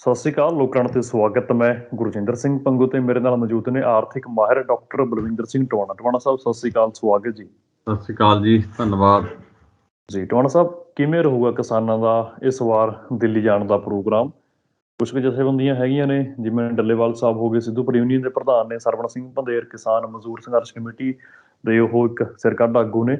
ਸਤਿ ਸ਼੍ਰੀ ਅਕਾਲ ਲੋਕਾਂ ਤੇ ਸਵਾਗਤ ਮੈਂ ਗੁਰਜਿੰਦਰ ਸਿੰਘ ਪੰਗੂ ਤੇ ਮੇਰੇ ਨਾਲ ਮੌਜੂਦ ਨੇ ਆਰਥਿਕ ਮਾਹਿਰ ਡਾਕਟਰ ਬਲਵਿੰਦਰ ਸਿੰਘ ਟਵਾਣਾ। ਟਵਾਣਾ ਸਾਹਿਬ ਸਤਿ ਸ਼੍ਰੀ ਅਕਾਲ ਸਵਾਗਤ ਜੀ। ਸਤਿ ਸ਼੍ਰੀ ਅਕਾਲ ਜੀ ਧੰਨਵਾਦ। ਜੀ ਟਵਾਣਾ ਸਾਹਿਬ ਕਿਵੇਂ ਰਹੂਗਾ ਕਿਸਾਨਾਂ ਦਾ ਇਸ ਵਾਰ ਦਿੱਲੀ ਜਾਣ ਦਾ ਪ੍ਰੋਗਰਾਮ? ਕੁਝ ਕੁ ਜਥੇਬੰਦੀਆਂ ਹੈਗੀਆਂ ਨੇ ਜਿਵੇਂ ਡੱਲੇਵਾਲ ਸਾਹਿਬ ਹੋ ਗਏ ਸਿੱਧੂਪੁਰ ਯੂਨੀਅਨ ਦੇ ਪ੍ਰਧਾਨ ਨੇ ਸਰਵਣ ਸਿੰਘ ਪੰਦੇਰ ਕਿਸਾਨ ਮਜ਼ਦੂਰ ਸੰਘਰਸ਼ ਕਮੇਟੀ ਦੇ ਉਹ ਇੱਕ ਸਿਰਕੱਢ ਆਗੂ ਨੇ।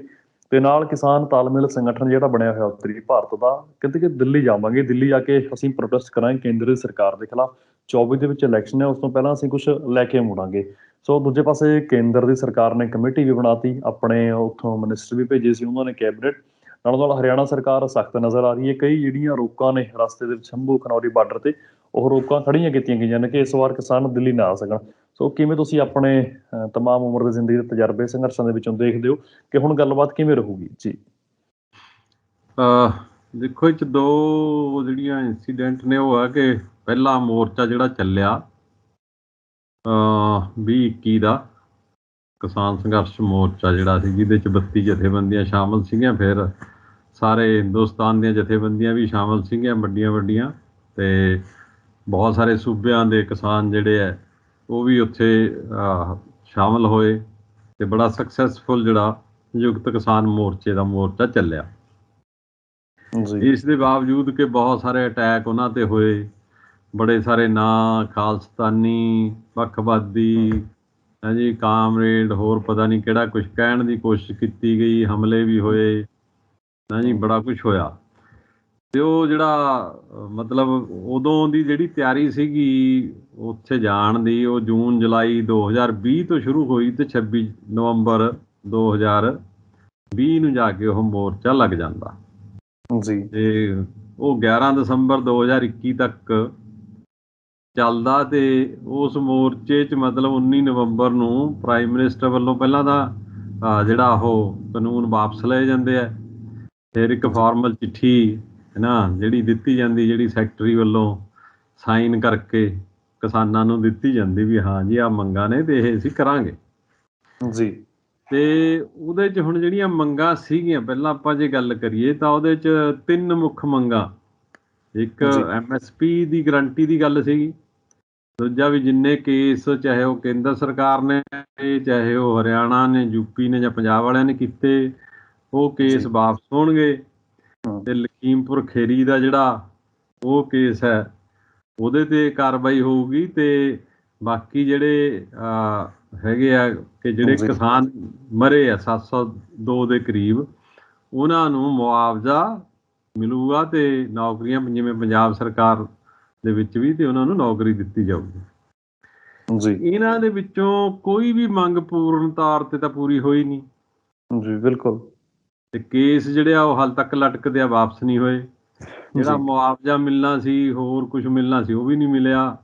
ਤੇ ਨਾਲ ਕਿਸਾਨ ਤਾਲਮੇਲ ਸੰਗਠਨ ਜਿਹੜਾ ਬਣਿਆ ਹੋਇਆ ਉੱਤਰੀ ਭਾਰਤ ਦਾ, ਕਹਿੰਦੇ ਕਿ ਦਿੱਲੀ ਜਾਵਾਂਗੇ। ਦਿੱਲੀ ਜਾ ਕੇ ਅਸੀਂ ਪ੍ਰੋਟੈਸਟ ਕਰਾਂਗੇ ਕੇਂਦਰ ਦੀ ਸਰਕਾਰ ਦੇ ਖਿਲਾਫ। 24 ਦੇ ਵਿੱਚ ਇਲੈਕਸ਼ਨ ਹੈ, ਉਸ ਤੋਂ ਪਹਿਲਾਂ ਅਸੀਂ ਕੁਝ ਲੈ ਕੇ ਮੁੜਾਂਗੇ। ਸੋ ਦੂਜੇ ਪਾਸੇ ਕੇਂਦਰ ਦੀ ਸਰਕਾਰ ਨੇ ਕਮੇਟੀ ਵੀ ਬਣਾਤੀ, ਆਪਣੇ ਉੱਥੋਂ ਮਿਨਿਸਟਰ ਵੀ ਭੇਜੇ ਸੀ, ਉਹਨਾਂ ਨੇ ਕੈਬਨਿਟ ਨਾਲ ਨਾਲ ਹਰਿਆਣਾ ਸਰਕਾਰ ਸਖਤ ਨਜ਼ਰ ਆ ਰਹੀ ਹੈ। ਕਈ ਜਿਹੜੀਆਂ ਰੋਕਾਂ ਨੇ ਰਸਤੇ ਦੇ ਵਿੱਚ ਸ਼ੰਭੂ ਖਨੌਰੀ ਬਾਰਡਰ ਤੇ ਉਹ ਰੋਕਾਂ ਖੜੀਆਂ ਕੀਤੀਆਂ ਗਈਆਂ ਨੇ ਕਿ ਇਸ ਵਾਰ ਕਿਸਾਨ ਦਿੱਲੀ ਨਾ ਆ ਸਕਣ। ਸੋ ਕਿਵੇਂ ਤੁਸੀਂ ਆਪਣੇ ਅਹ, ਤਮਾਮ ਉਮਰ ਦੇ ਜ਼ਿੰਦਗੀ ਦੇ ਤਜਰਬੇ ਸੰਘਰਸ਼ਾਂ ਦੇ ਵਿੱਚੋਂ ਦੇਖਦੇ ਹੋ ਕਿ ਹੁਣ ਗੱਲਬਾਤ ਕਿਵੇਂ ਰਹੂਗੀ? ਜੀ। ਅਹ ਦੇਖੋ ਇਹ ਚ ਦੋ ਜਿਹੜੀਆਂ ਇਨਸੀਡੈਂਟ ਨੇ ਉਹ ਆ ਕਿ ਪਹਿਲਾ ਮੋਰਚਾ ਜਿਹੜਾ ਚੱਲਿਆ ਅਹ 2021 ਦਾ ਕਿਸਾਨ ਸੰਘਰਸ਼ ਮੋਰਚਾ ਜਿਹੜਾ ਸੀ ਜਿਹਦੇ ਚ 32 ਜਥੇਬੰਦੀਆਂ ਸ਼ਾਮਲ ਸੀਗੀਆਂ ਫਿਰ ਸਾਰੇ ਹਿੰਦੁਸਤਾਨ ਦੀਆਂ ਜਥੇਬੰਦੀਆਂ ਵੀ ਸ਼ਾਮਲ ਸੀਗੀਆਂ ਵੱਡੀਆਂ ਵੱਡੀਆਂ ਤੇ ਬਹੁਤ ਸਾਰੇ ਸੂਬਿਆਂ ਦੇ ਕਿਸਾਨ ਜਿਹੜੇ ਆ ਉਹ ਵੀ ਉੱਥੇ ਸ਼ਾਮਲ ਹੋਏ ਤੇ ਬੜਾ ਸਕਸੈਸਫੁਲ ਜਿਹੜਾ ਸੰਯੁਕਤ ਕਿਸਾਨ ਮੋਰਚੇ ਦਾ ਮੋਰਚਾ ਚੱਲਿਆ। ਜੀ। ਇਸ ਦੇ ਬਾਵਜੂਦ ਕਿ ਬਹੁਤ ਸਾਰੇ ਅਟੈਕ ਉਹਨਾਂ ਤੇ ਹੋਏ ਬੜੇ ਸਾਰੇ ਨਾਂ ਖਾਲਸਤਾਨੀ ਪੱਖਵਾਦੀ ਹਾਂਜੀ ਕਾਮਰੇਡ ਹੋਰ ਪਤਾ ਨਹੀਂ ਕਿਹੜਾ ਕੁਝ ਕਹਿਣ ਦੀ ਕੋਸ਼ਿਸ਼ ਕੀਤੀ ਗਈ ਹਮਲੇ ਵੀ ਹੋਏ ਹਾਂਜੀ ਬੜਾ ਕੁਝ ਹੋਇਆ। ਤੇ ਉਹ ਜਿਹੜਾ ਮਤਲਬ ਉਦੋਂ ਦੀ ਜਿਹੜੀ ਤਿਆਰੀ ਸੀਗੀ ਉੱਥੇ ਜਾਣ ਦੀ ਉਹ ਜੂਨ ਜੁਲਾਈ 2020 ਤੋਂ ਸ਼ੁਰੂ ਹੋਈ ਤੇ 26 ਨਵੰਬਰ 2020 ਨੂੰ ਜਾ ਕੇ ਉਹ ਮੋਰਚਾ ਲੱਗ ਜਾਂਦਾ। ਜੀ। ਤੇ ਉਹ 11 ਦਸੰਬਰ 2021 ਤੱਕ ਚੱਲਦਾ ਤੇ ਉਸ ਮੋਰਚੇ 'ਚ ਮਤਲਬ 19 ਨਵੰਬਰ ਨੂੰ ਪ੍ਰਾਈਮ ਮਿਨਿਸਟਰ ਵੱਲੋਂ ਪਹਿਲਾਂ ਅਹ, ਜਿਹੜਾ ਉਹ ਕਾਨੂੰਨ ਵਾਪਸ ਲਏ ਜਾਂਦੇ ਆ। ਫਿਰ ਇੱਕ ਫਾਰਮਲ ਚਿੱਠੀ ਹੈ ਨਾ ਜਿਹੜੀ ਦਿੱਤੀ ਜਾਂਦੀ ਜਿਹੜੀ ਸੈਕਟਰੀ ਵੱਲੋਂ ਸਾਈਨ ਕਰਕੇ ਕਿਸਾਨਾਂ ਨੂੰ ਦਿੱਤੀ ਜਾਂਦੀ ਵੀ ਹਾਂ ਜੀ ਆ ਮੰਗਾਂ ਨੇ ਤੇ ਇਹ ਅਸੀਂ ਕਰਾਂਗੇ ਜੀ ਤੇ ਉਹਦੇ 'ਚ ਹੁਣ ਜਿਹੜੀਆਂ ਮੰਗਾਂ ਸੀਗੀਆਂ ਪਹਿਲਾਂ ਆਪਾਂ ਜੇ ਗੱਲ ਕਰੀਏ ਤਾਂ ਉਹਦੇ 'ਚ ਤਿੰਨ ਮੁੱਖ ਮੰਗਾਂ ਇੱਕ। ਐਮਐਸਪੀ ਦੀ ਗਾਰੰਟੀ ਦੀ ਗੱਲ ਸੀਗੀ ਦੂਜਾ ਵੀ ਜਿੰਨੇ ਕੇਸ ਚਾਹੇ ਉਹ ਕੇਂਦਰ ਸਰਕਾਰ ਨੇ ਚਾਹੇ ਉਹ ਹਰਿਆਣਾ ਨੇ ਯੂਪੀ ਨੇ ਜਾਂ ਪੰਜਾਬ ਵਾਲਿਆਂ ਨੇ ਕੀਤੇ ਉਹ ਕੇਸ। ਵਾਪਸ ਹੋਣਗੇ। ਤੇ ਲਖੀਮਪੁਰ ਖੇਰੀ ਦਾ ਜਿਹੜਾ ਉਹ ਕੇਸ ਹੈ ਉਹਦੇ ਤੇ ਕਾਰਵਾਈ ਹੋਊਗੀ ਤੇ ਬਾਕੀ ਜਿਹੜੇ ਹੈਗੇ ਆ ਕਿ ਜਿਹੜੇ। ਕਿਸਾਨ ਮਰੇ ਆ 702 ਦੇ ਕਰੀਬ ਉਹਨਾਂ ਨੂੰ ਮੁਆਵਜ਼ਾ ਮਿਲੂਗਾ ਤੇ ਨੌਕਰੀਆਂ ਜਿਵੇਂ ਪੰਜਾਬ ਸਰਕਾਰ ਦੇ ਵਿੱਚ ਵੀ ਤੇ ਉਹਨਾਂ ਨੂੰ ਨੌਕਰੀ ਦਿੱਤੀ ਜਾਊਗੀ। ਜੀ। ਇਹਨਾਂ ਦੇ ਵਿੱਚੋਂ ਕੋਈ ਵੀ ਮੰਗ ਪੂਰਨ ਤੌਰ ਤੇ ਤਾਂ ਪੂਰੀ ਹੋਈ ਨਹੀਂ। ਜੀ ਬਿਲਕੁਲ। ਤੇ ਕੇਸ ਜਿਹੜੇ ਆ ਉਹ ਹਾਲ ਤੱਕ ਲਟਕਦੇ ਆ ਵਾਪਸ ਨਹੀਂ ਹੋਏ। ਜਿਹੜਾ। ਮੁਆਵਜ਼ਾ ਮਿਲਣਾ ਸੀ ਹੋਰ ਕੁਝ ਮਿਲਣਾ ਸੀ ਉਹ ਵੀ ਨਹੀਂ ਮਿਲਿਆ।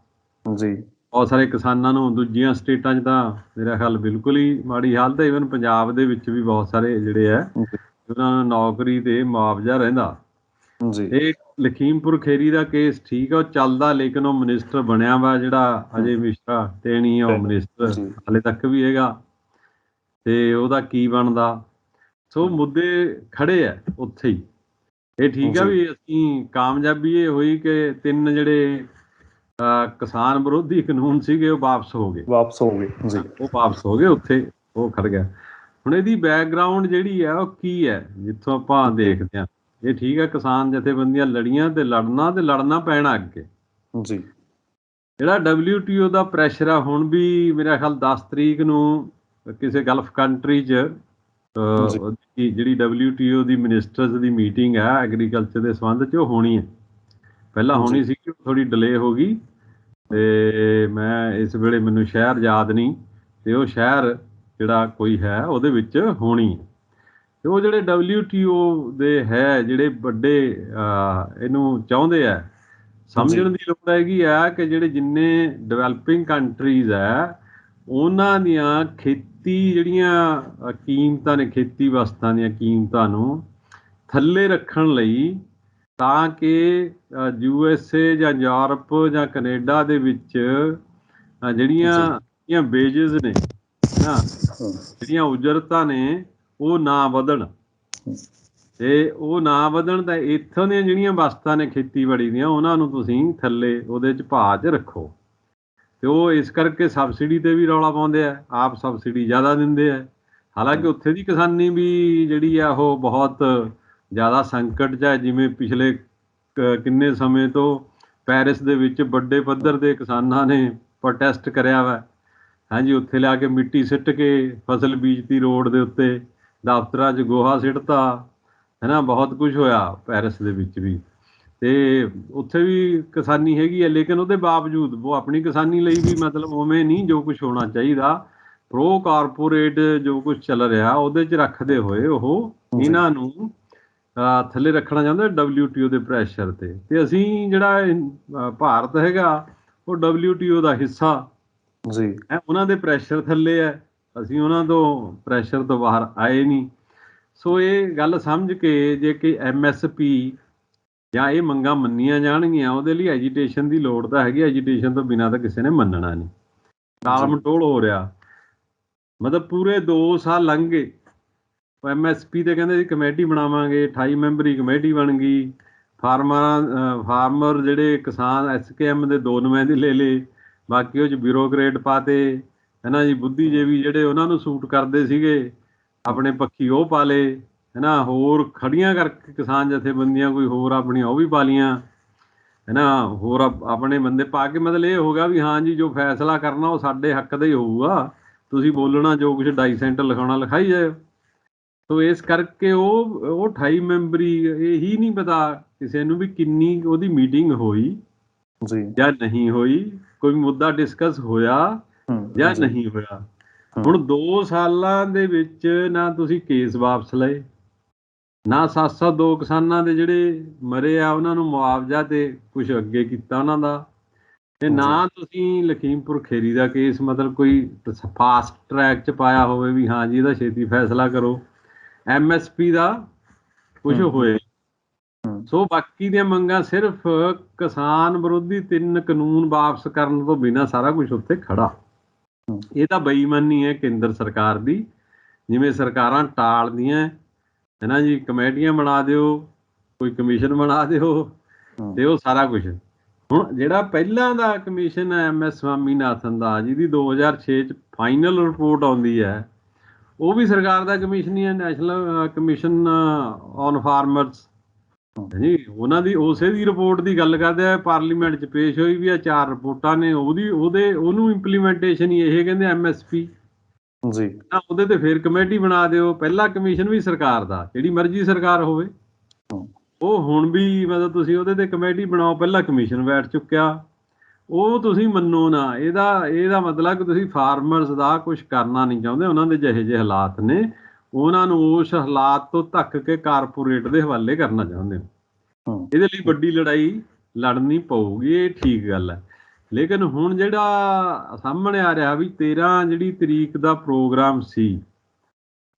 ਜੀ। ਬਹੁਤ ਸਾਰੇ ਕਿਸਾਨਾਂ ਨੂੰ ਦੂਜੀਆਂ ਸਟੇਟਾਂ 'ਚ ਤਾਂ ਮੇਰਾ ਖਿਆਲ ਬਿਲਕੁਲ ਹੀ ਮਾੜੀ ਹਾਲਤ ਹੈ। ਇਵਨ ਪੰਜਾਬ ਦੇ ਵਿੱਚ ਵੀ ਬਹੁਤ ਸਾਰੇ ਜਿਹੜੇ ਆ। ਉਹਨਾਂ ਨੂੰ ਨੌਕਰੀ ਤੇ ਮੁਆਵਜ਼ਾ ਰਹਿੰਦਾ। ਜੀ। ਇਹ ਲਖੀਮਪੁਰ ਖੇਰੀ ਦਾ ਕੇਸ ਠੀਕ ਆ ਉਹ ਚੱਲਦਾ ਲੇਕਿਨ ਉਹ ਮਿਨਿਸਟਰ ਬਣਿਆ ਵਾ ਜਿਹੜਾ ਅਜੇ ਮਿਸ਼ਰਾ ਟੇਣੀ ਆ ਉਹ ਮਿਨਿਸਟਰ। ਹਲੇ ਤੱਕ ਵੀ ਹੈਗਾ। ਤੇ ਉਹਦਾ ਕੀ ਬਣਦਾ? ਸੋ ਮੁੱਦੇ ਖੜੇ ਆ ਉੱਥੇ ਹੀ। ਇਹ ਠੀਕ ਆ। ਵੀ ਅਸੀਂ ਕਾਮਯਾਬੀ ਇਹ ਹੋਈ ਕਿ ਤਿੰਨ ਜਿਹੜੇ ਕਿਸਾਨ ਵਿਰੋਧੀ ਕਾਨੂੰਨ ਸੀਗੇ ਉਹ ਵਾਪਸ ਹੋ ਗਏ। ਵਾਪਸ ਹੋ ਗਏ ਜੀ। ਉਹ ਵਾਪਸ ਹੋ ਗਏ ਉੱਥੇ ਉਹ ਖੜ ਗਿਆ। ਹੁਣ ਇਹਦੀ ਬੈਕਗ੍ਰਾਉਂਡ ਜਿਹੜੀ ਹੈ ਉਹ ਕੀ ਹੈ ਜਿੱਥੋਂ ਆਪਾਂ ਦੇਖਦੇ ਹਾਂ। ਇਹ ਠੀਕ ਹੈ ਕਿਸਾਨ ਜਥੇਬੰਦੀਆਂ ਲੜੀਆਂ ਤੇ ਲੜਨਾ ਤੇ ਲੜਨਾ ਪੈਣਾ ਅੱਗੇ। ਜੀ। ਜਿਹੜਾ WTO ਦਾ ਪ੍ਰੈਸ਼ਰ ਆ ਹੁਣ ਵੀ ਮੇਰਾ ਖਿਆਲ 10 ਤਰੀਕ ਨੂੰ ਕਿਸੇ ਗਲਫ ਕੰਟਰੀ 'ਚ ਜਿਹੜੀ WTO ਦੀ ਮਿਨਿਸਟਰਸ ਦੀ ਮੀਟਿੰਗ ਹੈ ਐਗਰੀਕਲਚਰ ਦੇ ਸੰਬੰਧ 'ਚ ਉਹ ਹੋਣੀ ਹੈ ਪਹਿਲਾਂ ਹੋਣੀ ਸੀ ਕਿ ਥੋੜੀ ਡਿਲੇ ਹੋ ਗਈ। ਤੇ ਮੈਂ ਇਸ ਵੇਲੇ ਮੈਨੂੰ ਸ਼ਹਿਰ ਯਾਦ ਨਹੀਂ ਤੇ ਉਹ ਸ਼ਹਿਰ ਜਿਹੜਾ ਕੋਈ ਹੈ ਉਹਦੇ ਵਿੱਚ ਹੋਣੀ ਹੈ ਤੇ ਉਹ ਜਿਹੜੇ WTO ਦੇ ਹੈ ਜਿਹੜੇ ਵੱਡੇ ਇਹਨੂੰ ਚਾਹੁੰਦੇ ਆ ਸਮਝਣ ਦੀ ਲੋੜ ਹੈਗੀ ਆ ਕਿ ਜਿਹੜੇ ਜਿੰਨੇ ਡਿਵੈਲਪਿੰਗ ਕੰਟਰੀਜ਼ ਆ ਉਹਨਾਂ ਦੀਆਂ ਖੇਤੀ ਜਿਹੜੀਆਂ ਅ, ਕੀਮਤਾਂ ਨੇ ਖੇਤੀ ਵਸਤਾਂ ਦੀਆਂ ਕੀਮਤਾਂ ਨੂੰ ਥੱਲੇ ਰੱਖਣ ਲਈ ਤਾਂ ਕਿ ਯੂ ਐਸ ਏ ਜਾਂ ਯੂਰਪ ਜਾਂ ਕੈਨੇਡਾ ਦੇ ਵਿੱਚ ਜਿਹੜੀਆਂ ਜਿਹੜੀਆਂ ਵੇਜਸ ਨੇ ਹਮ, ਜਿਹੜੀਆਂ ਉਜਰਤਾਂ ਨੇ ਉਹ ਨਾ ਵਧਣ। ਤੇ ਉਹ ਨਾ ਵਧਣ ਤਾਂ ਇੱਥੋਂ ਦੀਆਂ ਜਿਹੜੀਆਂ ਵਸਤਾਂ ਨੇ ਖੇਤੀਬਾੜੀ ਦੀਆਂ ਉਹਨਾਂ ਨੂੰ ਤੁਸੀਂ ਥੱਲੇ ਉਹਦੇ ਚ ਭਾਅ 'ਚ ਰੱਖੋ। ਤੇ ਉਹ ਇਸ ਕਰਕੇ ਸਬਸਿਡੀ ਤੇ ਵੀ ਰੌਲਾ ਪਾਉਂਦੇ ਆ, ਆਪ ਸਬਸਿਡੀ ਜ਼ਿਆਦਾ ਦਿੰਦੇ ਆ। ਹਾਲਾਂਕਿ ਉੱਥੇ ਦੀ ਕਿਸਾਨੀ ਵੀ ਜਿਹੜੀ ਆ, ਉਹ ਬਹੁਤ ਜ਼ਿਆਦਾ ਸੰਕਟ 'ਚ ਹੈ ਜਿਵੇਂ ਪਿਛਲੇ ਕਿੰਨੇ ਸਮੇਂ ਤੋਂ ਪੈਰਿਸ ਦੇ ਵਿੱਚ ਵੱਡੇ ਪੱਧਰ ਦੇ ਕਿਸਾਨਾਂ ਨੇ ਪ੍ਰੋਟੈਸਟ ਕਰਿਆ ਵਾ। ਹਾਂਜੀ, ਉੱਥੇ ਲਿਆ ਕੇ ਮਿੱਟੀ ਸਿੱਟ ਕੇ ਫਸਲ ਬੀਜਤੀ ਰੋਡ ਦੇ ਉੱਤੇ, ਦਫ਼ਤਰਾਂ 'ਚ ਗੋਹਾ ਸਿੱਟਤਾ, ਹੈਨਾ, ਬਹੁਤ ਕੁਝ ਹੋਇਆ ਪੈਰਿਸ ਦੇ ਵਿੱਚ ਵੀ। ਤੇ ਉੱਥੇ ਵੀ ਕਿਸਾਨੀ ਹੈਗੀ ਹੈ ਲੇਕਿਨ ਉਹਦੇ ਬਾਵਜੂਦ ਉਹ ਆਪਣੀ ਕਿਸਾਨੀ ਲਈ ਵੀ ਮਤਲਬ ਉਵੇਂ ਨਹੀਂ ਜੋ ਕੁਝ ਹੋਣਾ ਚਾਹੀਦਾ। ਪ੍ਰੋ ਕਾਰਪੋਰੇਟ ਜੋ ਕੁਝ ਚੱਲ ਰਿਹਾ ਉਹਦੇ 'ਚ ਰੱਖਦੇ ਹੋਏ ਉਹ। ਇਹਨਾਂ ਨੂੰ ਥੱਲੇ ਰੱਖਣਾ ਚਾਹੁੰਦੇ WTO ਦੇ ਪ੍ਰੈਸ਼ਰ ਤੇ। ਤੇ ਅਸੀਂ ਜਿਹੜਾ ਭਾਰਤ ਹੈਗਾ ਉਹ WTO ਦਾ ਹਿੱਸਾ। ਜੀ। ਉਹਨਾਂ ਦੇ ਪ੍ਰੈਸ਼ਰ ਥੱਲੇ ਹੈ ਅਸੀਂ ਉਹਨਾਂ ਤੋਂ ਪ੍ਰੈਸ਼ਰ ਤੋਂ ਬਾਹਰ ਆਏ ਨਹੀਂ। ਸੋ ਇਹ ਗੱਲ ਸਮਝ ਕੇ ਜੇ ਕਿ ਐਮਐਸਪੀ ਜਾਂ ਇਹ ਮੰਗਾਂ ਮੰਨੀਆਂ ਜਾਣਗੀਆਂ ਉਹਦੇ ਲਈ ਐਜੀਟੇਸ਼ਨ ਦੀ ਲੋੜ ਤਾਂ ਹੈਗੀ ਐਜੀਟੇਸ਼ਨ ਤੋਂ ਬਿਨਾਂ ਤਾਂ ਕਿਸੇ ਨੇ ਮੰਨਣਾ ਨਹੀਂ। ਟਾਲ ਮਟੋਲ ਹੋ ਰਿਹਾ। ਮਤਲਬ ਪੂਰੇ 2 ਸਾਲ ਲੰਘ ਗਏ। ਐਮਐਸਪੀ ਤੇ ਕਹਿੰਦੇ ਸੀ ਕਮੇਟੀ ਬਣਾਵਾਂਗੇ 28 ਮੈਂਬਰੀ ਕਮੇਟੀ ਬਣ ਗਈ। ਫਾਰਮਰ ਫਾਰਮਰ ਜਿਹੜੇ ਕਿਸਾਨ ਐਸਕੇਐਮ ਦੇ ਦੋ ਨੁਮਾਇੰਦੇ ਲੈ ਲਏ। ਬਾਕੀ ਉਹ ਚ ਬਿਊਰੋਕਰੇਟ ਪਾਤੇ ਹੈਨਾ ਜੀ ਬੁੱਧੀਜੀਵੀ ਜਿਹੜੇ ਉਹਨਾਂ ਨੂੰ ਸੂਟ ਕਰਦੇ ਸੀਗੇ ਆਪਣੇ ਪੱਖੀ ਉਹ ਪਾ ਲਏ। ਹੈਨਾ ਹੋਰ ਖੜੀਆਂ ਕਰਕੇ ਕਿਸਾਨ ਜਥੇਬੰਦੀਆਂ ਕੋਈ ਹੋਰ ਆਪਣੀਆਂ ਉਹ ਵੀ ਪਾ ਲੀਆਂ ਹੈਨਾ ਹੋਰ ਆਪ- ਆਪਣੇ ਬੰਦੇ ਪਾ ਕੇ ਮਤਲਬ ਇਹ ਹੋ ਗਿਆ ਵੀ ਹਾਂ ਜੀ ਜੋ ਫੈਸਲਾ ਕਰਨਾ ਉਹ ਸਾਡੇ ਹੱਕ ਦਾ ਹੀ ਹੋਊਗਾ ਤੁਸੀਂ ਬੋਲਣਾ ਜੋ ਕੁਝ ਡਾਈ ਸੈਂਟਰ ਲਿਖਾਉਣਾ ਲਿਖਾਈ ਜਾਓ ਸੋ ਇਸ ਕਰਕੇ ਉਹ ਉਹ 28 ਮੈਂਬਰੀ ਇਹ ਹੀ ਨਹੀਂ ਪਤਾ ਕਿਸੇ ਨੂੰ ਵੀ ਕਿੰਨੀ ਉਹਦੀ ਮੀਟਿੰਗ ਹੋਈ ਜੀ। ਜਾਂ ਨਹੀਂ ਹੋਈ ਕੋਈ ਮੁੱਦਾ ਡਿਸਕਸ ਹੋਇਆ ਜਾਂ ਨਹੀਂ ਹੋਇਆ। ਹੁਣ 2 ਸਾਲਾਂ ਦੇ ਵਿੱਚ ਨਾ ਤੁਸੀਂ ਕੇਸ ਵਾਪਸ ਲਏ ਨਾ 702 ਕਿਸਾਨਾਂ ਦੇ ਜਿਹੜੇ ਮਰੇ ਆ ਉਹਨਾਂ ਨੂੰ ਮੁਆਵਜ਼ਾ ਤੇ ਕੁਝ ਅੱਗੇ ਕੀਤਾ ਉਹਨਾਂ ਦਾ ਤੇ ਨਾ ਤੁਸੀਂ ਲਖੀਮਪੁਰ ਖੇਰੀ ਦਾ ਕੇਸ ਮਤਲਬ ਕੋਈ ਫਾਸਟ ਟਰੈਕ ਚ ਪਾਇਆ ਹੋਵੇ ਵੀ ਹਾਂ ਜੀ ਇਹਦਾ ਛੇਤੀ ਫੈਸਲਾ ਕਰੋ ਐਮਐਸਪੀ ਦਾ ਕੁਝ। ਹੋਏ। ਸੋ ਬਾਕੀ ਦੀਆਂ ਮੰਗਾਂ ਸਿਰਫ ਕਿਸਾਨ ਵਿਰੋਧੀ ਤਿੰਨ ਕਾਨੂੰਨ ਵਾਪਸ ਕਰਨ ਤੋਂ ਬਿਨਾਂ ਸਾਰਾ ਕੁਝ ਉੱਥੇ ਖੜਾ। ਇਹ ਤਾਂ ਬੇਈਮਾਨੀ ਹੈ ਕੇਂਦਰ ਸਰਕਾਰ ਦੀ ਜਿਵੇਂ ਸਰਕਾਰਾਂ ਟਾਲਦੀਆਂ ਹੈ ਨਾ ਜੀ? ਕਮੇਟੀਆਂ ਬਣਾ ਦਿਓ ਕੋਈ ਕਮਿਸ਼ਨ ਬਣਾ ਦਿਓ। ਤੇ ਉਹ ਸਾਰਾ ਕੁਝ ਹੁਣ ਜਿਹੜਾ ਪਹਿਲਾਂ ਦਾ ਕਮਿਸ਼ਨ ਹੈ ਐਮਐਸ ਸਵਾਮੀਨਾਥਨ ਦਾ ਜਿਹਦੀ 2006 ਚ ਫਾਈਨਲ ਰਿਪੋਰਟ ਆਉਂਦੀ ਹੈ ਉਹ ਵੀ ਸਰਕਾਰ ਦਾ ਕਮਿਸ਼ਨ ਹੀ ਹੈ ਨੈਸ਼ਨਲ ਕਮਿਸ਼ਨ ਔਨ ਫਾਰਮਰਸ। ਜੀ ਉਹਨਾਂ ਦੀ ਉਸੇ ਦੀ ਰਿਪੋਰਟ ਦੀ ਗੱਲ ਕਰਦੇ ਆ ਪਾਰਲੀਮੈਂਟ 'ਚ ਪੇਸ਼ ਹੋਈ ਵੀ ਆ ਚਾਰ ਰਿਪੋਰਟਾਂ ਨੇ ਉਹਦੀ ਉਹਦੇ ਉਹਨੂੰ ਇੰਪਲੀਮੈਂਟੇਸ਼ਨ ਹੀ ਇਹ ਕਹਿੰਦੇ ਐਮਐਸਪੀ ਜੀ। ਨਾ ਉਹਦੇ ਤੇ ਫੇਰ ਕਮੇਟੀ ਬਣਾ ਦਿਓ। ਪਹਿਲਾ ਕਮਿਸ਼ਨ ਵੀ ਸਰਕਾਰ ਦਾ ਜਿਹੜੀ ਮਰਜ਼ੀ ਸਰਕਾਰ ਹੋਵੇ। ਉਹ ਹੁਣ ਵੀ ਮਤਲਬ ਤੁਸੀਂ ਉਹਦੇ ਤੇ ਕਮੇਟੀ ਬਣਾਓ ਪਹਿਲਾ ਕਮਿਸ਼ਨ ਬੈਠ ਚੁੱਕਿਆ। ਉਹ ਤੁਸੀਂ ਮੰਨੋ ਨਾ ਇਹਦਾ ਇਹਦਾ ਮਤਲਬ ਕਿ ਤੁਸੀਂ ਫਾਰਮਰਸ ਦਾ ਕੁਝ ਕਰਨਾ ਨਹੀਂ ਚਾਹੁੰਦੇ ਉਹਨਾਂ ਦੇ ਜਿਹੇ ਜਿਹੇ ਹਾਲਾਤ ਨੇ। ਉਹਨਾਂ ਨੂੰ ਉਸ ਹਾਲਾਤ ਤੋਂ ਧੱਕ ਕੇ ਕਾਰਪੋਰੇਟ ਦੇ ਹਵਾਲੇ ਕਰਨਾ ਚਾਹੁੰਦੇ ਹੋ। ਇਹਦੇ ਲਈ ਵੱਡੀ ਲੜਾਈ ਲੜਨੀ ਪਊਗੀ ਇਹ ਠੀਕ ਗੱਲ ਹੈ। ਲੇਕਿਨ ਹੁਣ ਜਿਹੜਾ ਸਾਹਮਣੇ ਆ ਰਿਹਾ ਵੀ 13 ਜਿਹੜੀ ਤਰੀਕ ਦਾ ਪ੍ਰੋਗਰਾਮ ਸੀ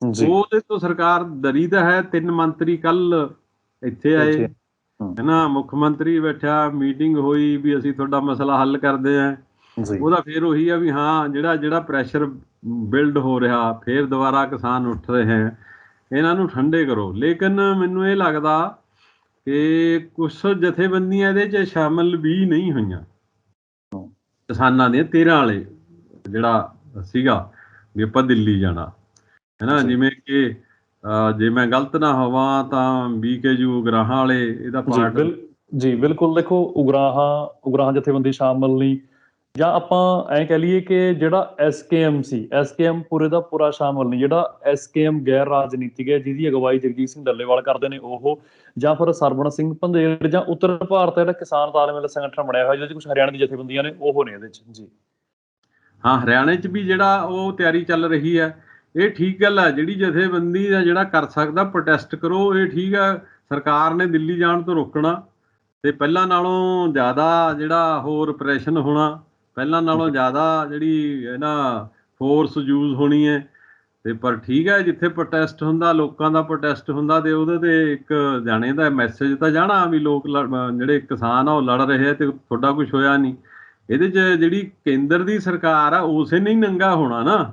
ਜੀ। ਉਹਦੇ ਤੋਂ ਸਰਕਾਰ ਡਰੀ ਤਾਂ ਹੈ ਤਿੰਨ ਮੰਤਰੀ ਕੱਲ ਇੱਥੇ ਆਏ। ਹੈਨਾ ਮੁੱਖ ਮੰਤਰੀ ਬੈਠਾ ਮੀਟਿੰਗ ਹੋਈ ਵੀ ਅਸੀਂ ਤੁਹਾਡਾ ਮਸਲਾ ਹੱਲ ਕਰਦੇ ਆਂ। ਉਹਦਾ ਫੇਰ ਉਹੀ ਆ ਵੀ ਹਾਂ ਜਿਹੜਾ ਜਿਹੜਾ ਪ੍ਰੈਸ਼ਰ ਬਿਲਡ ਹੋ ਰਿਹਾ ਫੇਰ ਦੁਬਾਰਾ ਕਿਸਾਨ ਉੱਠ ਰਹੇ ਹੈ ਇਹਨਾਂ ਨੂੰ ਠੰਡੇ ਕਰੋ। ਲੇਕਿਨ ਮੈਨੂੰ ਇਹ ਲੱਗਦਾ ਕਿ ਕੁਝ ਜਥੇਬੰਦੀਆਂ ਇਹਦੇ 'ਚ ਸ਼ਾਮਲ ਵੀ ਨਹੀਂ ਹੋਈਆਂ। ਕਿਸਾਨਾਂ ਦੇ 13 ਵਾਲੇ ਜਿਹੜਾ ਸੀਗਾ ਵੀ ਆਪਾਂ ਦਿੱਲੀ ਜਾਣਾ ਹੈਨਾ। ਜਿਵੇਂ ਕਿ ਜੇ ਮੈਂ ਗਲਤ ਨਾ ਹੋਵਾਂ ਤਾਂ ਬੀਕੇਯੂ ਗਰਾਹਾਂ ਵਾਲੇ ਇਹਦਾ ਪਾਰਟ ਜੀ ਬਿਲਕੁਲ ਦੇਖੋ ਉਗਰਾਹਾਂ ਉਗਰਾਹਾਂ ਜਥੇਬੰਦੀ ਸ਼ਾਮਲ ਨਹੀਂ ਜਾਂ ਆਪਾਂ ਐਂ ਕਹਿ ਲਈਏ ਕਿ ਜਿਹੜਾ ਐਸਕੇਐਮ ਸੀ ਐਸਕੇਐਮ ਪੂਰੇ ਦਾ ਪੂਰਾ ਸ਼ਾਮਲ ਨਹੀਂ, ਜਿਹੜਾ ਐਸਕੇਐਮ ਗੈਰ ਰਾਜਨੀਤਿਕ ਹੈ, ਜਿਹਦੀ ਅਗਵਾਈ ਜਗਜੀਤ ਸਿੰਘ ਡੱਲੇਵਾਲ ਕਰਦੇ ਨੇ ਉਹ, ਜਾਂ ਫਿਰ ਸਰਵਣ ਸਿੰਘ ਪੰਧੇਰ, ਜਾਂ ਉੱਤਰ ਭਾਰਤ ਦਾ ਜਿਹੜਾ ਕਿਸਾਨ ਤਾਲਮੇਲ ਸੰਗਠਨ ਬਣਿਆ ਹੋਇਆ, ਜਿਹਦੇ ਚ ਕੁਝ ਹਰਿਆਣਾ ਦੀ ਜਥੇਬੰਦੀਆਂ ਨੇ, ਉਹ ਨੇ ਇਹਦੇ ਚ, ਜੀ। ਹਾਂ, ਹਰਿਆਣੇ 'ਚ ਵੀ ਜਿਹੜਾ ਉਹ ਤਿਆਰੀ ਚੱਲ ਰਹੀ ਹੈ, ਇਹ ਠੀਕ ਗੱਲ ਹੈ, ਜਿਹੜੀ ਜਥੇਬੰਦੀ ਦਾ ਜਿਹੜਾ ਕਰ ਸਕਦਾ ਪ੍ਰੋਟੈਸਟ ਕਰੋ, ਇਹ ਠੀਕ ਹੈ, ਸਰਕਾਰ ਨੇ ਦਿੱਲੀ ਜਾਣ ਤੋਂ ਰੋਕਣਾ, ਤੇ ਪਹਿਲਾਂ ਨਾਲੋਂ ਜ਼ਿਆਦਾ ਜਿਹੜਾ ਹੋਰ ਪ੍ਰੈਸ਼ਨ ਹੋਣਾ ਪਹਿਲਾਂ ਨਾਲੋਂ ਜ਼ਿਆਦਾ ਜਿਹੜੀ ਹੈ ਨਾ ਫੋਰਸ ਯੂਜ਼ ਹੋਣੀ ਹੈ ਤੇ ਪਰ ਠੀਕ ਹੈ ਜਿੱਥੇ ਪ੍ਰੋਟੈਸਟ ਹੁੰਦਾ ਲੋਕਾਂ ਦਾ ਪ੍ਰੋਟੈਸਟ ਹੁੰਦਾ ਤੇ ਉਹਦੇ ਤੇ ਇੱਕ ਜਾਣੇ ਦਾ ਮੈਸੇਜ ਤਾਂ ਜਾਣਾ ਵੀ ਲੋਕ ਜਿਹੜੇ ਕਿਸਾਨ ਆ ਉਹ ਲੜ ਰਹੇ ਤੇ ਤੁਹਾਡਾ ਕੁਝ ਹੋਇਆ ਨਹੀਂ। ਇਹਦੇ 'ਚ ਜਿਹੜੀ ਕੇਂਦਰ ਦੀ ਸਰਕਾਰ ਆ ਉਸੇ ਨੇ ਹੀ ਨੰਗਾ ਹੋਣਾ ਨਾ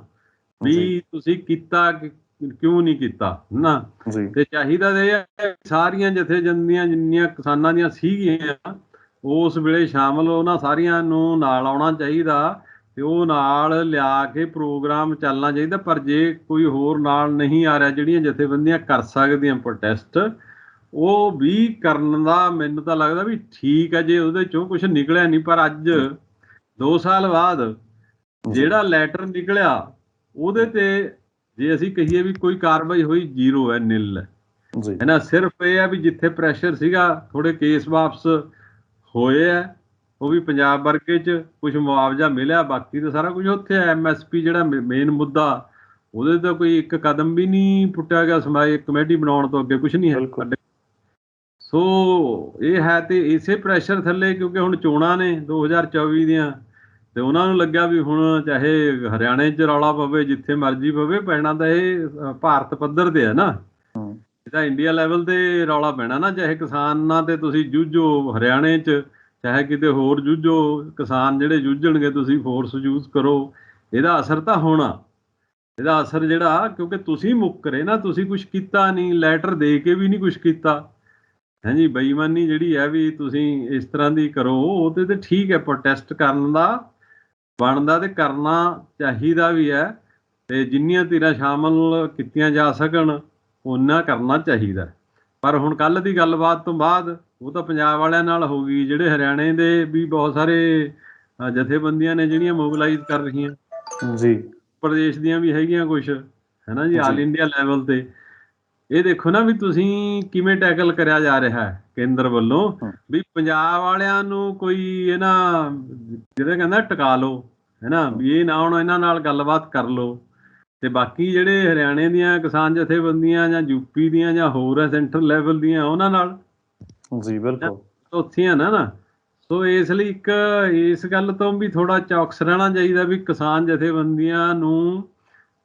ਵੀ। ਤੁਸੀਂ ਕੀਤਾ ਕਿਉਂ ਨਹੀਂ ਕੀਤਾ ਨਾ। ਤੇ ਚਾਹੀਦਾ ਤੇ ਸਾਰੀਆਂ ਜਥੇਬੰਦੀਆਂ ਜਿੰਨੀਆਂ ਕਿਸਾਨਾਂ ਦੀਆਂ ਸੀਗੀਆਂ ਉਸ ਵੇਲੇ ਸ਼ਾਮਲ ਉਹਨਾਂ ਸਾਰੀਆਂ ਨੂੰ ਨਾਲ ਆਉਣਾ ਚਾਹੀਦਾ ਤੇ ਉਹ ਨਾਲ ਲਿਆ ਕੇ ਪ੍ਰੋਗਰਾਮ ਚੱਲਣਾ ਚਾਹੀਦਾ ਪਰ ਜੇ ਕੋਈ ਹੋਰ ਨਾਲ ਨਹੀਂ ਆ ਰਿਹਾ ਜਿਹੜੀਆਂ ਜਥੇਬੰਦੀਆਂ ਕਰ ਸਕਦੀਆਂ ਪ੍ਰੋਟੈਸਟ ਉਹ ਵੀ ਕਰਨ ਦਾ ਮੈਨੂੰ ਤਾਂ ਲੱਗਦਾ ਵੀ ਠੀਕ ਹੈ ਜੇ ਉਹਦੇ ਚੋਂ ਕੁਝ ਨਿਕਲਿਆ ਨਹੀਂ ਪਰ ਅੱਜ 2 ਸਾਲ ਬਾਅਦ ਜਿਹੜਾ ਲੈਟਰ ਨਿਕਲਿਆ ਉਹਦੇ ਤੇ ਜੇ ਅਸੀਂ ਕਹੀਏ ਵੀ ਕੋਈ ਕਾਰਵਾਈ ਹੋਈ ਜ਼ੀਰੋ ਹੈ ਨਿਲ ਹੈ। ਜੀ। ਹੈ ਨਾ ਸਿਰਫ ਇਹ ਆ ਵੀ ਜਿੱਥੇ ਪ੍ਰੈਸ਼ਰ ਸੀਗਾ ਥੋੜੇ ਕੇਸ ਵਾਪਸ ਹੋਏ ਆ ਉਹ ਵੀ ਪੰਜਾਬ ਵਰਗੇ ਚ ਕੁਝ ਮੁਆਵਜ਼ਾ ਮਿਲਿਆ ਬਾਕੀ ਤਾਂ ਸਾਰਾ ਕੁਝ ਉੱਥੇ ਐਮਐਸਪੀ ਜਿਹੜਾ ਮੇਨ ਮੁੱਦਾ ਉਹਦੇ ਤਾਂ ਕੋਈ ਇੱਕ ਕਦਮ ਵੀ ਨਹੀਂ ਪੁੱਟਿਆ ਗਿਆ ਸਮਾਜ ਕਮੇਟੀ ਬਣਾਉਣ ਤੋਂ ਅੱਗੇ ਕੁਝ ਨਹੀਂ ਹੈ। ਸੋ ਇਹ ਹੈ ਤੇ ਇਸੇ ਪ੍ਰੈਸ਼ਰ ਥੱਲੇ ਕਿਉਂਕਿ ਹੁਣ ਚੋਣਾਂ ਨੇ 2024 ਦੀਆਂ ਤੇ ਉਹਨਾਂ ਨੂੰ ਲੱਗਿਆ ਵੀ ਹੁਣ ਚਾਹੇ ਹਰਿਆਣੇ 'ਚ ਰੌਲਾ ਪਵੇ ਜਿੱਥੇ ਮਰਜ਼ੀ ਪਵੇ ਪੈਣਾ ਤਾਂ ਇਹ ਭਾਰਤ ਪੱਧਰ ਤੇ ਹੈ ਨਾ ਹੂੰ ਇਹ ਤਾਂ ਇੰਡੀਆ ਲੈਵਲ ਤੇ ਰੌਲਾ ਪੈਣਾ ਨਾ, ਚਾਹੇ ਕਿਸਾਨਾਂ ਤੇ ਤੁਸੀਂ ਜੂਝੋ ਹਰਿਆਣੇ 'ਚ, ਚਾਹੇ ਕਿਤੇ ਹੋਰ ਜੂਝੋ, ਕਿਸਾਨ ਜਿਹੜੇ ਜੂਝਣਗੇ ਤੁਸੀਂ ਫੋਰਸ ਯੂਜ਼ ਕਰੋ, ਇਹਦਾ ਅਸਰ ਤਾਂ ਹੋਣਾ। ਇਹਦਾ ਅਸਰ ਜਿਹੜਾ, ਕਿਉਂਕਿ ਤੁਸੀਂ ਮੁੱਕਰੇ ਨਾ, ਤੁਸੀਂ ਕੁਝ ਕੀਤਾ ਨਹੀਂ ਲੈਟਰ ਦੇ ਕੇ ਵੀ ਨਹੀਂ ਕੁਝ ਕੀਤਾ। ਹਾਂਜੀ ਬੇਈਮਾਨੀ ਜਿਹੜੀ ਹੈ ਵੀ ਤੁਸੀਂ ਇਸ ਤਰ੍ਹਾਂ ਦੀ ਕਰੋ ਉਹਦੇ ਤੇ ਠੀਕ ਹੈ ਪ੍ਰੋਟੈਸਟ ਕਰਨ ਦਾ, ਬਣਦਾ ਤੇ ਕਰਨਾ ਚਾਹੀਦਾ ਵੀ ਹੈ, ਤੇ ਜਿੰਨੀਆਂ ਧਿਰਾਂ ਸ਼ਾਮਲ ਕੀਤੀਆਂ ਜਾ ਸਕਣ ਉਹਨਾਂ ਕਰਨਾ ਚਾਹੀਦਾ। ਪਰ ਹੁਣ ਕੱਲ ਦੀ ਗੱਲਬਾਤ ਤੋਂ ਬਾਅਦ ਉਹ ਤਾਂ ਪੰਜਾਬ ਵਾਲਿਆਂ ਨਾਲ ਹੋ ਗਈ ਜਿਹੜੇ ਹਰਿਆਣੇ ਦੇ ਵੀ ਬਹੁਤ ਸਾਰੇ ਜਥੇਬੰਦੀਆਂ ਨੇ ਜਿਹੜੀਆਂ ਮੋਬਿਲਾਈਜ਼ ਕਰ ਰਹੀਆਂ। ਜੀ। ਪ੍ਰਦੇਸ਼ ਦੀਆਂ ਵੀ ਹੈਗੀਆਂ ਕੁਝ ਹੈਨਾ ਜੀ ਆਲ। ਇੰਡੀਆ ਲੈਵਲ ਤੇ। ਇਹ ਦੇਖੋ ਨਾ ਵੀ ਤੁਸੀਂ ਕਿਵੇਂ ਟੈਕਲ ਕਰਿਆ ਜਾ ਰਿਹਾ ਹੈ ਕੇਂਦਰ ਵੱਲੋਂ। ਵੀ ਪੰਜਾਬ ਵਾਲਿਆਂ ਨੂੰ ਕੋਈ ਇਹ ਨਾ ਜਿਹੜੇ ਕਹਿੰਦਾ ਟਿਕਾ ਲਓ ਹੈਨਾ। ਵੀ ਇਹ ਨਾ ਹੁਣ ਇਹਨਾਂ ਨਾਲ ਗੱਲਬਾਤ ਕਰ ਲਓ। ਤੇ ਬਾਕੀ ਜਿਹੜੇ ਹਰਿਆਣੇ ਦੀਆਂ ਕਿਸਾਨ ਜਥੇਬੰਦੀਆਂ ਜਾਂ ਯੂਪੀ ਦੀਆਂ ਜਾਂ ਹੋਰ ਹੈ ਸੈਂਟਰ ਲੈਵਲ ਦੀਆਂ ਉਹਨਾਂ ਨਾਲ? ਜੀ ਬਿਲਕੁਲ। ਉੱਥੀਆਂ ਨਾ ਨਾ। ਸੋ ਇਸ ਲਈ ਇੱਕ ਇਸ ਗੱਲ ਤੋਂ ਵੀ ਥੋੜਾ ਚੌਕਸ ਰਹਿਣਾ ਚਾਹੀਦਾ ਵੀ ਕਿਸਾਨ ਜਥੇਬੰਦੀਆਂ ਨੂੰ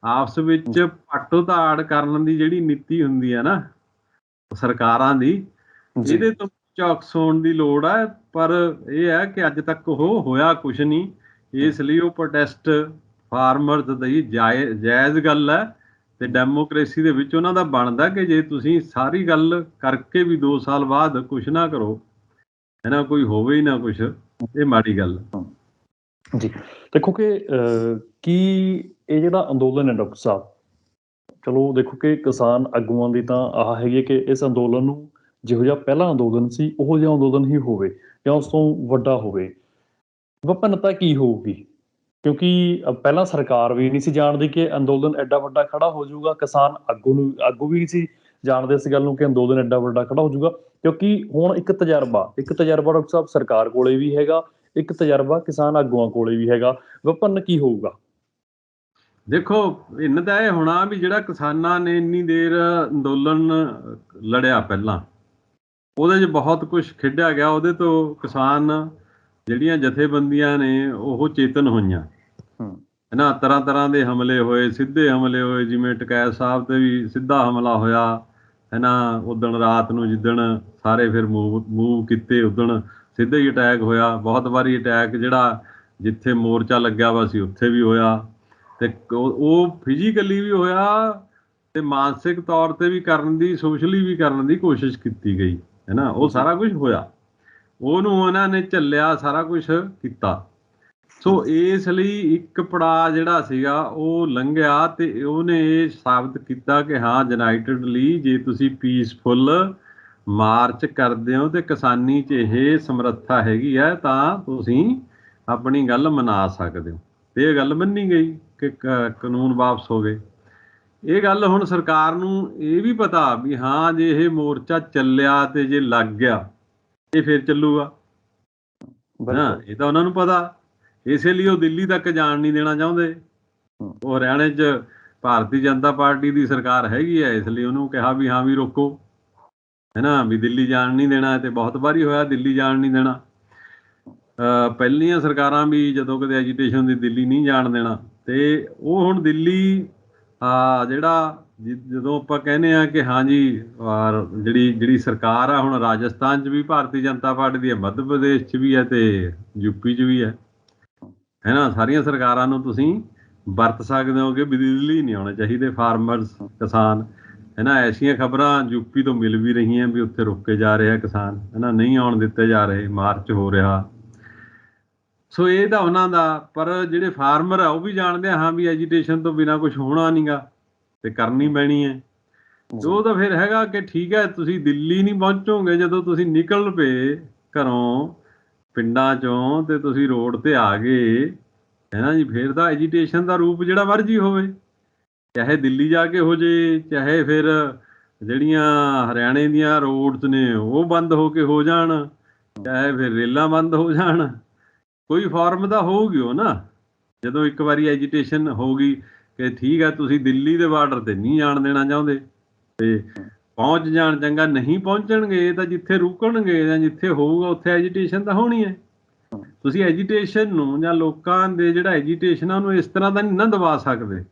ਆਪਸ ਵਿੱਚ ਪੱਟੋ ਧਾੜ ਕਰਨ ਦੀ ਜਿਹੜੀ ਨੀਤੀ ਹੁੰਦੀ ਹੈ ਨਾ ਸਰਕਾਰਾਂ ਦੀ ਜੀ। ਇਹਦੇ ਤੋਂ ਚੌਕਸ ਹੋਣ ਦੀ ਲੋੜ ਹੈ ਪਰ ਇਹ ਹੈ ਕਿ ਅੱਜ ਤੱਕ ਉਹ ਹੋਇਆ ਕੁਝ ਨਹੀਂ। ਇਸ ਲਈ ਉਹ ਪ੍ਰੋਟੈਸਟ ਫਾਰਮਰਸ ਦੀ ਜਾਇ- ਜਾਇਜ਼ ਗੱਲ ਹੈ ਤੇ ਡੈਮੋਕ੍ਰੇਸੀ ਦੇ ਵਿੱਚ ਉਹਨਾਂ ਦਾ ਬਣਦਾ ਕਿ ਜੇ ਤੁਸੀਂ ਸਾਰੀ ਗੱਲ ਕਰਕੇ ਵੀ 2 ਸਾਲ ਬਾਅਦ ਕੁਝ ਨਾ ਕਰੋ, ਹੈ ਨਾ, ਕੋਈ ਹੋਵੇ ਹੀ ਨਾ ਕੁਝ ਇਹ ਮਾੜੀ ਗੱਲ ਜੀ, ਦੇਖੋ ਕਿ ਕੀ ਇਹ ਜਿਹੜਾ ਅੰਦੋਲਨ ਹੈ ਡਾਕਟਰ ਸਾਹਿਬ, ਚਲੋ ਦੇਖੋ ਕਿ ਕਿਸਾਨ ਆਗੂਆਂ ਦੀ ਤਾਂ ਆਹ ਹੈਗੀ ਹੈ ਕਿ ਇਸ ਅੰਦੋਲਨ ਨੂੰ ਜਿਹੋ ਜਿਹਾ ਪਹਿਲਾ ਅੰਦੋਲਨ ਸੀ, ਉਹ ਜਿਹਾ ਅੰਦੋਲਨ ਹੀ ਹੋਵੇ ਜਾਂ ਉਸ ਤੋਂ ਵੱਡਾ ਹੋਵੇ। ਵਿਭਿੰਨਤਾ ਕੀ ਹੋਊਗੀ ਕਿਉਂਕਿ ਪਹਿਲਾਂ ਸਰਕਾਰ ਵੀ ਨਹੀਂ ਸੀ ਜਾਣਦੀ ਕਿ ਅੰਦੋਲਨ ਐਡਾ ਵੱਡਾ ਖੜਾ ਹੋ ਜਾਊਗਾ। ਕਿਸਾਨ ਆਗੂ ਨੂੰ, ਆਗੂ ਵੀ ਨਹੀਂ ਸੀ ਜਾਣਦੇ ਇਸ ਗੱਲ ਨੂੰ ਕਿ ਅੰਦੋਲਨ ਐਡਾ ਵੱਡਾ ਖੜਾ ਹੋ ਜਾਊਗਾ। ਕਿਉਂਕਿ ਹੁਣ ਇੱਕ ਤਜਰਬਾ ਇੱਕ ਤਜਰਬਾ ਡਾਕਟਰ ਸਾਹਿਬ ਸਰਕਾਰ ਕੋਲੇ ਵੀ ਹੈਗਾ, ਇੱਕ ਤਜਰਬਾ ਕਿਸਾਨ ਆਗੂਆਂ ਕੋਲੇ ਵੀ ਹੈਗਾ। ਵਿਭਿੰਨ ਕੀ ਹੋਊਗਾ? ਦੇਖੋ, ਇਹਨਾਂ ਦਾ ਇਹ ਹੋਣਾ ਵੀ ਜਿਹੜਾ ਕਿਸਾਨਾਂ ਨੇ ਇੰਨੀ ਦੇਰ ਅੰਦੋਲਨ ਲੜਿਆ ਪਹਿਲਾਂ, ਉਹਦੇ 'ਚ ਬਹੁਤ ਕੁਝ ਖੇਡਿਆ ਗਿਆ। ਉਹਦੇ ਤੋਂ ਕਿਸਾਨ ਜਿਹੜੀਆਂ ਜਥੇਬੰਦੀਆਂ ਨੇ ਉਹ ਚੇਤਨ ਹੋਈਆਂ। ਹੂੰ। ਹੈਨਾ ਤਰ੍ਹਾਂ ਤਰ੍ਹਾਂ ਦੇ ਹਮਲੇ ਹੋਏ ਸਿੱਧੇ ਹਮਲੇ ਹੋਏ ਜਿਵੇਂ ਟਕੈਤ ਸਾਹਿਬ ਤੇ ਵੀ ਸਿੱਧਾ ਹਮਲਾ ਹੋਇਆ। ਹੈਨਾ ਉਦਣ ਰਾਤ ਨੂੰ ਜਿੱਦਣ ਸਾਰੇ ਫਿਰ ਮੂਵ ਮੂਵ ਕੀਤੇ ਉਦਣ ਸਿੱਧਾ ਹੀ ਅਟੈਕ ਹੋਇਆ। ਬਹੁਤ ਵਾਰੀ ਅਟੈਕ ਜਿਹੜਾ ਜਿੱਥੇ ਮੋਰਚਾ ਲੱਗਿਆ ਵਾ ਸੀ ਉੱਥੇ ਵੀ ਹੋਇਆ। ਤੇ ਉਹ ਫਿਜ਼ੀਕਲੀ ਵੀ ਹੋਇਆ ਤੇ ਮਾਨਸਿਕ ਤੌਰ ਤੇ ਵੀ ਕਰਨ ਦੀ ਸੋਸ਼ਲੀ ਵੀ ਕਰਨ ਦੀ ਕੋਸ਼ਿਸ਼ ਕੀਤੀ ਗਈ। ਹੈਨਾ ਉਹ ਸਾਰਾ ਕੁਝ ਹੋਇਆ। ਉਹਨੂੰ ਉਹਨਾਂ ਨੇ ਝੱਲਿਆ, ਸਾਰਾ ਕੁਝ ਕੀਤਾ। ਸੋ ਇਸ ਲਈ ਇੱਕ ਪੜਾ ਜਿਹੜਾ ਸੀਗਾ, ਉਹ ਲੰਘਿਆ ਤੇ ਉਹਨੇ ਇਹ ਸਾਬਤ ਕੀਤਾ ਕਿ ਹਾਂ, ਯੂਨਾਈਟਿਡ ਲਈ ਜੇ ਤੁਸੀਂ ਪੀਸਫੁਲ ਮਾਰਚ ਕਰਦੇ ਹੋ ਤੇ ਕਿਸਾਨੀ 'ਚ ਇਹ ਸਮਰੱਥਾ ਹੈਗੀ ਹੈ, ਤਾਂ ਤੁਸੀਂ ਆਪਣੀ ਗੱਲ ਮਨਾ ਸਕਦੇ ਹੋ। ਤੇ ਇਹ ਗੱਲ ਮੰਨੀ ਗਈ ਕਿ ਕ- ਕਾਨੂੰਨ ਵਾਪਸ ਹੋ ਗਏ। ਇਹ ਗੱਲ ਹੁਣ ਸਰਕਾਰ ਨੂੰ ਇਹ ਵੀ ਪਤਾ ਵੀ ਹਾਂ, ਜੇ ਇਹ ਮੋਰਚਾ ਚੱਲਿਆ ਤੇ ਜੇ ਲੱਗ ਗਿਆ ਇਹ ਫਿਰ ਚੱਲੂਗਾ। ਹਾਂ ਇਹ ਤਾਂ ਉਹਨਾਂ ਨੂੰ ਪਤਾ। ਇਸੇ ਲਈ ਉਹ ਦਿੱਲੀ ਤੱਕ ਜਾਣ ਨਹੀਂ ਦੇਣਾ ਚਾਹੁੰਦੇ। ਉਹ ਹਰਿਆਣੇ 'ਚ ਭਾਰਤੀ ਜਨਤਾ ਪਾਰਟੀ ਦੀ ਸਰਕਾਰ ਹੈਗੀ ਹੈ ਇਸ ਲਈ ਉਹਨੂੰ ਕਿਹਾ ਵੀ ਹਾਂ ਵੀ ਰੋਕੋ। ਹੈਨਾ ਵੀ ਦਿੱਲੀ ਜਾਣ ਨਹੀਂ ਦੇਣਾ ਤੇ ਬਹੁਤ ਵਾਰੀ ਹੋਇਆ ਦਿੱਲੀ ਜਾਣ ਨਹੀਂ ਦੇਣਾ। ਪਹਿਲੀਆਂ ਸਰਕਾਰਾਂ ਵੀ ਜਦੋਂ ਕਦੇ ਐਜੀਟੇਸ਼ਨ ਦੀ ਦਿੱਲੀ ਨਹੀਂ ਜਾਣ ਦੇਣਾ ਤੇ ਉਹ ਹੁਣ ਦਿੱਲੀ ਆ ਜਿਹੜਾ ਜਦੋਂ ਆਪਾਂ ਕਹਿੰਦੇ ਆ ਕਿ ਹਾਂਜੀ ਔਰ ਜਿਹੜੀ ਜਿਹੜੀ ਸਰਕਾਰ ਆ, ਹੁਣ ਰਾਜਸਥਾਨ 'ਚ ਵੀ ਭਾਰਤੀ ਜਨਤਾ ਪਾਰਟੀ ਦੀ ਹੈ, ਮੱਧ ਪ੍ਰਦੇਸ਼ 'ਚ ਵੀ ਹੈ ਤੇ ਯੂਪੀ 'ਚ ਵੀ ਹੈ। ਹੈ ਨਾ? ਸਾਰੀਆਂ ਸਰਕਾਰਾਂ ਨੂੰ ਤੁਸੀਂ ਵਰਤ ਸਕਦੇ ਹੋ ਕਿ ਬਿਜਲੀ ਨਹੀਂ ਆਉਣੇ ਚਾਹੀਦੇ, ਫਾਰਮਰਸ, ਕਿਸਾਨ। ਹੈ ਨਾ? ਐਸੀਆਂ ਖਬਰਾਂ ਯੂਪੀ ਤੋਂ ਮਿਲ ਵੀ ਰਹੀਆਂ ਵੀ ਉੱਥੇ ਰੁੱਕੇ ਜਾ ਰਹੇ ਆ ਕਿਸਾਨ। ਹੈ ਨਾ? ਨਹੀਂ ਆਉਣ ਦਿੱਤੇ ਜਾ ਰਹੇ, ਮਾਰਚ ਹੋ ਰਿਹਾ। ਸੋ ਇਹ ਤਾਂ ਉਹਨਾਂ ਦਾ, ਪਰ ਜਿਹੜੇ ਫਾਰਮਰ ਆ, ਉਹ ਵੀ ਜਾਣਦੇ ਆ, ਹਾਂ ਵੀ ਐਜੀਟੇਸ਼ਨ ਤੋਂ ਬਿਨਾ ਕੁਝ ਹੋਣਾ ਨਹੀਂਗਾ ਤੇ ਕਰਨੀ ਪੈਣੀ ਹੈ। ਉਹ ਤਾਂ ਫਿਰ ਹੈਗਾ ਕਿ ਠੀਕ ਹੈ ਤੁਸੀਂ ਦਿੱਲੀ ਨਹੀਂ ਪਹੁੰਚੋਗੇ ਜਦੋਂ ਤੁਸੀਂ ਨਿਕਲ ਪਏ ਘਰੋਂ ਪਿੰਡਾਂ ਚੋਂ ਤੇ ਤੁਸੀਂ ਰੋਡ ਤੇ ਆ ਗਏ। ਹੈ ਨਾ ਜੀ ਫਿਰ ਤਾਂ ਐਜੀਟੇਸ਼ਨ ਦਾ ਰੂਪ ਜਿਹੜਾ ਮਰਜ਼ੀ ਹੋਵੇ। ਚਾਹੇ ਦਿੱਲੀ ਜਾ ਕੇ ਹੋ ਜੇ ਚਾਹੇ ਫਿਰ ਜਿਹੜੀਆਂ ਹਰਿਆਣੇ ਦੀਆਂ ਰੋਡਸ ਨੇ ਉਹ ਬੰਦ ਹੋ ਕੇ ਹੋ ਜਾਣ ਚਾਹੇ ਫਿਰ ਰੇਲਾਂ ਬੰਦ ਹੋ ਜਾਣ। ਕੋਈ ਫਾਰਮ ਤਾਂ ਹੋਊਗੀ ਉਹ ਨਾ। ਜਦੋਂ ਇੱਕ ਵਾਰੀ ਐਜੀਟੇਸ਼ਨ ਹੋਊਗੀ ਕਿ ਠੀਕ ਹੈ ਤੁਸੀਂ ਦਿੱਲੀ ਦੇ ਬਾਰਡਰ ਤੇ ਨਹੀਂ ਜਾਣ ਦੇਣਾ ਚਾਹੁੰਦੇ। ਤੇ ਪਹੁੰਚ ਜਾਣ ਚੰਗਾ ਨਹੀਂ ਪਹੁੰਚਣਗੇ ਤਾਂ ਜਿੱਥੇ ਰੁਕਣਗੇ ਜਾਂ ਜਿੱਥੇ ਹੋਊਗਾ, ਉੱਥੇ ਐਜੀਟੇਸ਼ਨ ਤਾਂ ਹੋਣੀ ਹੈ। ਤੁਸੀਂ ਐਜੀਟੇਸ਼ਨ ਨੂੰ ਜਾਂ ਲੋਕਾਂ ਦੇ ਜਿਹੜਾ ਐਜੀਟੇਸ਼ਨ ਆ, ਉਹਨੂੰ ਇਸ ਤਰ੍ਹਾਂ ਦਾ ਨਹੀਂ ਨਾ ਦਬਾ ਸਕਦੇ।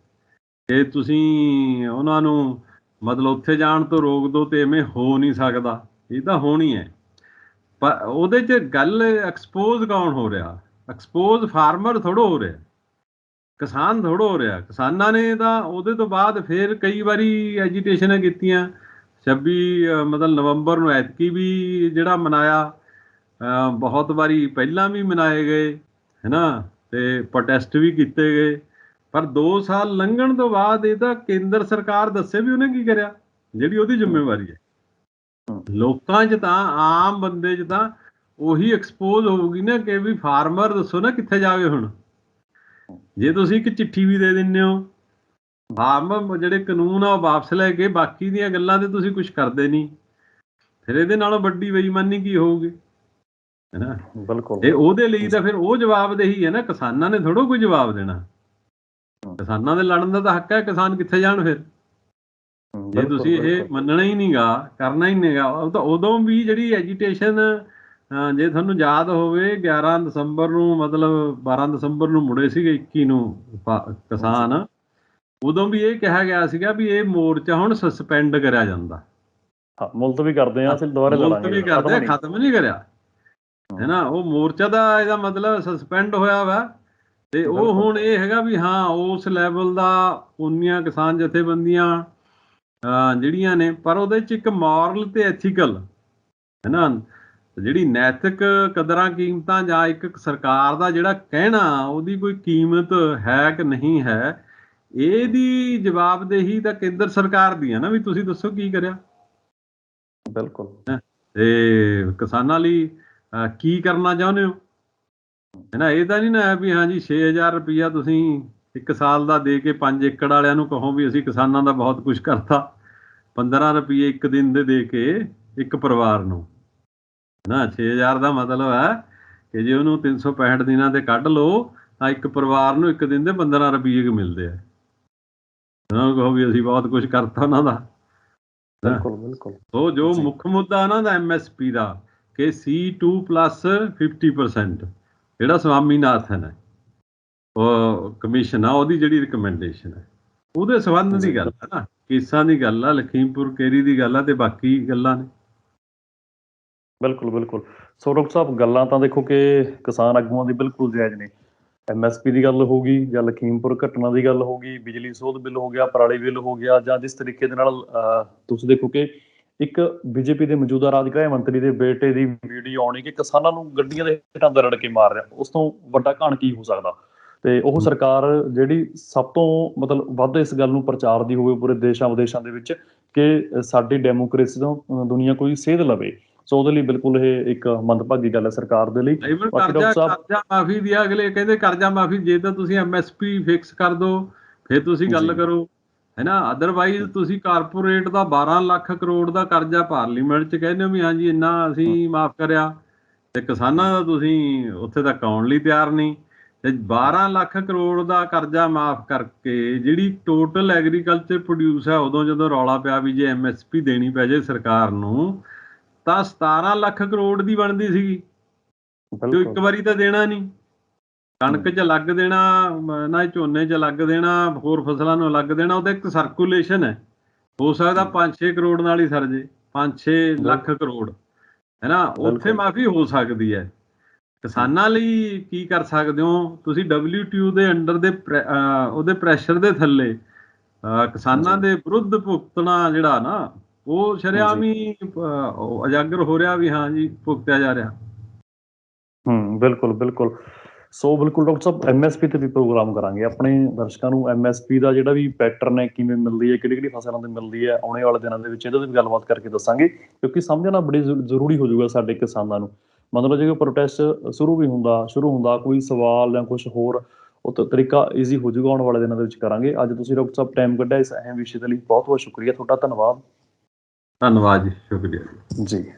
ਕਿ ਤੁਸੀਂ ਉਹਨਾਂ ਨੂੰ ਮਤਲਬ ਉੱਥੇ ਜਾਣ ਤੋਂ ਰੋਕ ਦੋ ਤੇ ਐਵੇਂ ਹੋ ਨਹੀਂ ਸਕਦਾ, ਇਹ ਤਾਂ ਹੋਣੀ ਹੈ। ਪਰ ਉਹਦੇ 'ਚ ਗੱਲ ਐਕਸਪੋਜ਼ ਕੌਣ ਹੋ ਰਿਹਾ? ਐਕਸਪੋਜ਼ ਫਾਰਮਰ ਥੋੜੋ ਹੋ ਰਿਹਾ। ਕਿਸਾਨ ਥੋੜੋ ਹੋ ਰਿਹਾ। ਕਿਸਾਨਾਂ ਨੇ ਤਾਂ ਉਹਦੇ ਤੋਂ ਬਾਅਦ ਫਿਰ ਕਈ ਵਾਰੀ ਐਜੀਟੇਸ਼ਨਾਂ ਕੀਤੀਆਂ। 26 ਮਤਲਬ ਨਵੰਬਰ ਨੂੰ ਐਤਕੀ ਵੀ ਜਿਹੜਾ ਮਨਾਇਆ ਬਹੁਤ ਵਾਰੀ ਪਹਿਲਾਂ ਵੀ ਮਨਾਏ ਗਏ, ਹੈਨਾ? ਤੇ ਪ੍ਰੋਟੈਸਟ ਵੀ ਕੀਤੇ ਗਏ। ਪਰ 2 ਸਾਲ ਲੰਘਣ ਤੋਂ ਬਾਅਦ ਇਹ ਤਾਂ ਕੇਂਦਰ ਸਰਕਾਰ ਦੱਸੇ ਵੀ ਉਹਨੇ ਕੀ ਕਰਿਆ, ਜਿਹੜੀ ਉਹਦੀ ਜ਼ਿੰਮੇਵਾਰੀ ਹੈ। ਲੋਕਾਂ 'ਚ ਤਾਂ, ਆਮ ਬੰਦੇ 'ਚ ਤਾਂ ਉਹੀ ਐਕਸਪੋਜ਼ ਹੋਊਗੀ ਨਾ ਕਿ ਵੀ ਫਾਰਮਰ ਦੱਸੋ ਨਾ ਕਿੱਥੇ ਜਾਵੇ ਹੁਣ। ਜੇ ਤੁਸੀਂ ਇੱਕ ਚਿੱਠੀ ਵੀ ਦੇ ਦਿੰਦੇ ਹੋ ਫਾਰਮਰ ਜਿਹੜੇ ਕਾਨੂੰਨ ਆ ਉਹ ਵਾਪਸ ਲੈ ਕੇ ਬਾਕੀ ਦੀਆਂ ਗੱਲਾਂ ਤੇ ਤੁਸੀਂ ਕੁਝ ਕਰਦੇ ਨਹੀਂ। ਫਿਰ ਇਹਦੇ ਨਾਲੋਂ ਵੱਡੀ ਬੇਈਮਾਨੀ ਕੀ ਹੋਊਗੀ? ਹੈਨਾ? ਬਿਲਕੁਲ। ਇਹ ਉਹਦੇ ਲਈ ਤਾਂ ਫਿਰ ਉਹ ਜਵਾਬਦੇਹੀ ਹੈ ਨਾ ਕਿਸਾਨਾਂ ਨੇ ਥੋੜੋ ਕੋਈ ਜਵਾਬ ਦੇਣਾ। ਕਿਸਾਨਾਂ ਦੇ ਲੜਨ ਦਾ ਤਾਂ ਹੱਕ ਹੈ ਕਿਸਾਨ ਕਿੱਥੇ ਜਾਣ ਫਿਰ? ਜੇ ਤੁਸੀਂ ਇਹ। ਮੰਨਣਾ ਹੀ ਨਹੀਂਗਾ ਕਰਨਾ ਹੀ ਨਹੀਂਗਾ ਉਹ ਤਾਂ ਉਦੋਂ ਵੀ ਜਿਹੜੀ ਐਜੀਟੇਸ਼ਨ ਜੇ ਤੁਹਾਨੂੰ ਯਾਦ ਹੋਵੇ 11 ਦਸੰਬਰ ਨੂੰ ਮਤਲਬ 12 ਦਸੰਬਰ ਨੂੰ ਮੁੜੇ ਸੀਗੇ 21 ਨੂੰ ਕਿਸਾਨ। ਉਦੋਂ ਵੀ ਇਹ ਕਿਹਾ ਗਿਆ ਸੀਗਾ ਵੀ ਇਹ ਮੋਰਚਾ ਹੁਣ ਸਸਪੈਂਡ ਕਰਿਆ ਜਾਂਦਾ। ਹਾਂ ਮੁਲਤਵੀ ਕਰਦੇ ਆ ਅਸੀਂ ਦੁਬਾਰਾ ਲੜਾਂਗੇ ਮੁਲਤਵੀ ਕਰਦੇ ਆ, ਖਤਮ ਨਹੀਂ ਕਰਿਆ। ਹੈ ਨਾ ਉਹ ਮੋਰਚਾ ਦਾ ਇਹਦਾ ਮਤਲਬ ਸਸਪੈਂਡ ਹੋਇਆ ਵਾ। ਤੇ ਉਹ। ਹੁਣ ਇਹ ਹੈਗਾ ਵੀ ਹਾਂ ਉਸ ਲੈਵਲ ਦਾ ਉਨੀਆਂ ਕਿਸਾਨ ਜਥੇਬੰਦੀਆਂ ਜਿਹੜੀਆਂ ਨੇ ਪਰ ਉਹਦੇ ਚ ਇੱਕ ਮੋਰਲ ਤੇ ਐਥੀਕਲ ਹੈ ਨਾ ਜਿਹੜੀ ਨੈਤਿਕ ਕਦਰਾਂ ਕੀਮਤਾਂ ਜਾਂ ਇੱਕ ਸਰਕਾਰ ਦਾ ਜਿਹੜਾ ਕਹਿਣਾ ਉਹਦੀ ਕੋਈ ਕੀਮਤ ਹੈ ਕਿ ਨਹੀਂ ਹੈ ਇਹਦੀ ਜਵਾਬਦੇਹੀ ਤਾਂ ਕੇਂਦਰ ਸਰਕਾਰ ਦੀ ਹੈ ਨਾ ਵੀ ਤੁਸੀਂ ਦੱਸੋ ਕੀ ਕਰਿਆ? ਬਿਲਕੁਲ। ਤੇ ਕਿਸਾਨਾਂ ਲਈ ਕੀ ਕਰਨਾ ਚਾਹੁੰਦੇ ਹੋ? ਹੈ ਨਾ ਇਹ ਤਾਂ ਨਹੀਂ ਨਾ ਹੈ ਵੀ ਹਾਂਜੀ 6000 ਰੁਪਇਆ ਤੁਸੀਂ ਇੱਕ ਸਾਲ ਦਾ ਦੇ ਕੇ 5 ਏਕੜ ਵਾਲਿਆਂ ਨੂੰ ਕਹੋ ਵੀ ਅਸੀਂ ਕਿਸਾਨਾਂ ਦਾ ਬਹੁਤ ਕੁਝ ਕਰਤਾ। 15 ਰੁਪਏ ਇੱਕ ਦਿਨ ਦੇ ਦੇ ਕੇ ਇੱਕ ਪਰਿਵਾਰ ਨੂੰ। ਨਾ 6000 ਦਾ ਮਤਲਬ ਹੈ ਕਿ ਜੇ ਉਹਨੂੰ 365 ਦਿਨਾਂ ਤੇ ਕੱਢ ਲਓ ਤਾਂ ਇੱਕ ਪਰਿਵਾਰ ਨੂੰ ਇੱਕ ਦਿਨ ਦੇ 15 ਰੁਪਏ ਕੁ ਮਿਲਦੇ ਆ। ਨੂੰ ਕਹੋ ਵੀ ਅਸੀਂ ਬਹੁਤ ਕੁਝ ਕਰਤਾ ਉਹਨਾਂ ਦਾ। ਬਿਲਕੁਲ ਬਿਲਕੁਲ। ਉਹ ਜੋ। ਮੁੱਖ ਮੁੱਦਾ ਉਹਨਾਂ ਦਾ ਐਮਐਸਪੀ ਦਾ ਕਿ C2 50% ਜਿਹੜਾ ਸਵਾਮੀਨਾਥਨ ਹੈ ਉਹ ਕਮਿਸ਼ਨ ਆ ਉਹਦੀ ਜਿਹੜੀ ਰਿਕਮੈਂਡੇਸ਼ਨ ਹੈ। ਉਹਦੇ ਸੰਬੰਧ। ਦੀ ਗੱਲ ਹੈ ਨਾ ਕੇਸਾਂ ਦੀ ਗੱਲ ਆ ਲਖੀਮਪੁਰ ਕੇਰੀ ਦੀ ਗੱਲ ਆ ਤੇ ਬਾਕੀ ਗੱਲਾਂ ਨੇ। ਬਿਲਕੁਲ ਬਿਲਕੁਲ। ਸੋ ਡਾਕਟਰ ਸਾਹਿਬ ਗੱਲਾਂ ਤਾਂ ਦੇਖੋ ਕਿ ਕਿਸਾਨ ਆਗੂਆਂ ਦੀ ਬਿਲਕੁਲ ਜਾਇਜ਼ ਨੇ। ਐਮਐਸਪੀ ਦੀ ਗੱਲ ਹੋਗੀ ਜਾਂ ਲਖੀਮਪੁਰ ਘਟਨਾ ਦੀ ਗੱਲ ਹੋਗੀ ਬਿਜਲੀ ਸੋਧ ਬਿੱਲ ਹੋ ਗਿਆ ਪਰਾਲੀ ਬਿੱਲ ਹੋ ਗਿਆ ਜਾਂ ਜਿਸ ਤਰੀਕੇ ਦੇ ਨਾਲ ਤੁਸੀਂ ਦੇਖੋ ਕਿ ਇੱਕ ਬੀਜੇਪੀ ਦੇ ਮੌਜੂਦਾ ਰਾਜ ਗ੍ਰਹਿ ਮੰਤਰੀ ਦੇ ਬੇਟੇ ਦੀ ਵੀਡੀਓ ਆਉਣੀ ਕਿ ਕਿਸਾਨਾਂ ਨੂੰ ਗੱਡੀਆਂ ਦੇ ਹੇਠਾਂ ਦਰੜ ਕੇ ਮਾਰ ਰਿਹਾ। ਉਸ ਤੋਂ ਵੱਡਾ ਘਾਣ ਕੀ ਹੋ ਸਕਦਾ? ਤੇ ਉਹ ਸਰਕਾਰ ਜਿਹੜੀ ਸਭ ਤੋਂ ਮਤਲਬ ਵੱਧ ਇਸ ਗੱਲ ਨੂੰ ਪ੍ਰਚਾਰ ਦੀ ਹੋਵੇ ਪੂਰੇ ਦੇਸ਼ਾਂ ਵਿਦੇਸ਼ਾਂ ਦੇ ਵਿੱਚ ਕਿ ਸਾਡੀ ਡੈਮੋਕ੍ਰੇਸੀ ਤੋਂ ਦੁਨੀਆ ਕੋਈ ਸੇਧ ਲਵੇ। ਸੋ ਉਹਦੇ ਲਈ ਬਿਲਕੁਲ ਇਹ ਇੱਕ ਮੰਦਭਾਗੀ ਗੱਲ ਹੈ ਸਰਕਾਰ ਦੇ ਲਈ। ਕਰਜ਼ਾ ਡਾਕਟਰ ਸਾਹਿਬ- ਕਰਜ਼ਾ ਮਾਫੀ ਦੀ ਅਗਲੇ ਕਹਿੰਦੇ ਕਰਜ਼ਾ ਮਾਫੀ ਜੇ ਤਾਂ ਤੁਸੀਂ ਐਮਐਸਪੀ ਫਿਕਸ ਕਰ ਦਿਓ ਫਿਰ ਤੁਸੀਂ ਗੱਲ। ਕਰੋ। ਹੈਨਾ ਅਦਰਵਾਈਜ਼ ਤੁਸੀਂ ਕਾਰਪੋਰੇਟ ਦਾ 12 ਲੱਖ ਕਰੋੜ ਦਾ ਕਰਜ਼ਾ ਪਾਰਲੀਮੈਂਟ 'ਚ ਕਹਿੰਦੇ ਹੋ ਵੀ ਹਾਂਜੀ ਇੰਨਾ ਅਸੀਂ ਮਾਫ ਕਰਿਆ। ਤੇ ਕਿਸਾਨਾਂ ਦਾ ਤੁਸੀਂ ਉੱਥੇ ਤੱਕ ਆਉਣ ਲਈ ਤਿਆਰ ਨਹੀਂ। ਤੇ 12 ਲੱਖ ਕਰੋੜ ਦਾ ਕਰਜ਼ਾ ਮਾਫ ਕਰਕੇ ਜਿਹੜੀ ਟੋਟਲ ਐਗਰੀਕਲਚਰ ਪ੍ਰੋਡਿਊਸ ਹੈ ਉਦੋਂ ਜਦੋਂ ਰੌਲਾ ਪਿਆ ਵੀ ਜੇ ਐਮਐਸਪੀ ਦੇਣੀ ਪੈ ਜੇ ਸਰਕਾਰ ਨੂੰ ਤਾਂ 17 ਲੱਖ ਕਰੋੜ ਦੀ ਬਣਦੀ ਸੀਗੀ। ਜੋ ਇੱਕ ਵਾਰੀ ਤਾਂ ਦੇਣਾ ਨਹੀਂ। ਕਣਕ 'ਚ ਅਲੱਗ ਦੇਣਾ ਨਾ ਝੋਨੇ 'ਚ ਅਲੱਗ ਦੇਣਾ ਹੋਰ ਫਸਲਾਂ ਨੂੰ ਅਲੱਗ ਦੇਣਾ ਉਹਦਾ ਇੱਕ ਸਰਕੂਲੇਸ਼ਨ ਹੈ। ਹੋ ਸਕਦਾ 5-6 ਕਰੋੜ ਨਾਲ ਹੀ ਸਰ ਜੇ 5-6 ਲੱਖ ਕਰੋੜ। ਹੈ ਨਾ ਉੱਥੇ। ਮਾਫੀ ਹੋ ਸਕਦੀ ਹੈ। ਕਿਸਾਨਾਂ ਲਈ ਕੀ ਕਰ ਸਕਦੇ ਹੋ? ਤੁਸੀਂ WTO ਦੇ ਅੰਡਰ ਦੇ ਉਹਦੇ ਪ੍ਰੈਸ਼ਰ ਦੇ ਥੱਲੇ ਕਿਸਾਨਾਂ। ਦੇ ਵਿਰੁੱਧ ਭੁਗਤਣਾ ਜਿਹੜਾ ਨਾ ਉਹ ਸ਼ਰੇਆਮ ਜੀ। ਹੀ ਰਿਹਾ ਵੀ ਹਾਂ ਜੀ ਭੁਗਤਿਆ ਜਾ ਰਿਹਾ। ਹੂੰ ਬਿਲਕੁਲ ਬਿਲਕੁਲ। ਸੋ ਬਿਲਕੁਲ ਡਾਕਟਰ ਸਾਹਿਬ ਐਮਐਸਪੀ ਤੇ ਵੀ ਪ੍ਰੋਗਰਾਮ ਕਰਾਂਗੇ। ਆਪਣੇ ਦਰਸ਼ਕਾਂ ਨੂੰ ਐਮਐਸਪੀ ਦਾ ਜਿਹੜਾ ਵੀ ਪੈਟਰਨ ਹੈ ਕਿਵੇਂ ਮਿਲਦੀ ਹੈ ਕਿਹੜੀ ਕਿਹੜੀ ਫਸਲਾਂ ਤੇ ਮਿਲਦੀ ਹੈ ਆਉਣੇ ਵਾਲੇ ਦਿਨਾਂ ਦੇ ਵਿੱਚ ਇਹਦੇ ਤੇ ਵੀ ਗੱਲਬਾਤ ਕਰਕੇ ਦੱਸਾਂਗੇ। ਕਿਉਂਕਿ ਸਮਝਣਾ ਬੜੀ ਜ਼ਰੂ- ਜ਼ਰੂਰੀ ਹੋ ਜਾਊਗਾ ਸਾਡੇ ਕਿਸਾਨਾਂ ਨੂੰ। ਮਤਲਬ ਜੇ ਪ੍ਰੋਟੈਸਟ ਸ਼ੁਰੂ ਵੀ ਹੁੰਦਾ ਸ਼ੁਰੂ ਹੁੰਦਾ ਕੋਈ ਸਵਾਲ ਜਾਂ ਕੁਝ ਹੋਰ ਉਹ ਤਾਂ ਤਰੀਕਾ ਈਜ਼ੀ ਹੋ ਜਾਊਗਾ ਆਉਣ ਵਾਲੇ ਦਿਨਾਂ ਦੇ ਵਿੱਚ ਕਰਾਂਗੇ। ਅੱਜ ਤੁਸੀਂ ਡਾਕਟਰ ਸਾਹਿਬ ਟਾਈਮ ਕੱਢਿਆ ਇਸ ਅਹਿਮ ਵਿਸ਼ੇ ਦੇ ਲਈ ਬਹੁਤ ਬਹੁਤ ਸ਼ੁਕਰੀਆ। ਤੁਹਾਡਾ ਧੰਨਵਾਦ। ਧੰਨਵਾਦ ਜੀ ਸ਼ੁਕਰੀਆ। ਜੀ। ਜੀ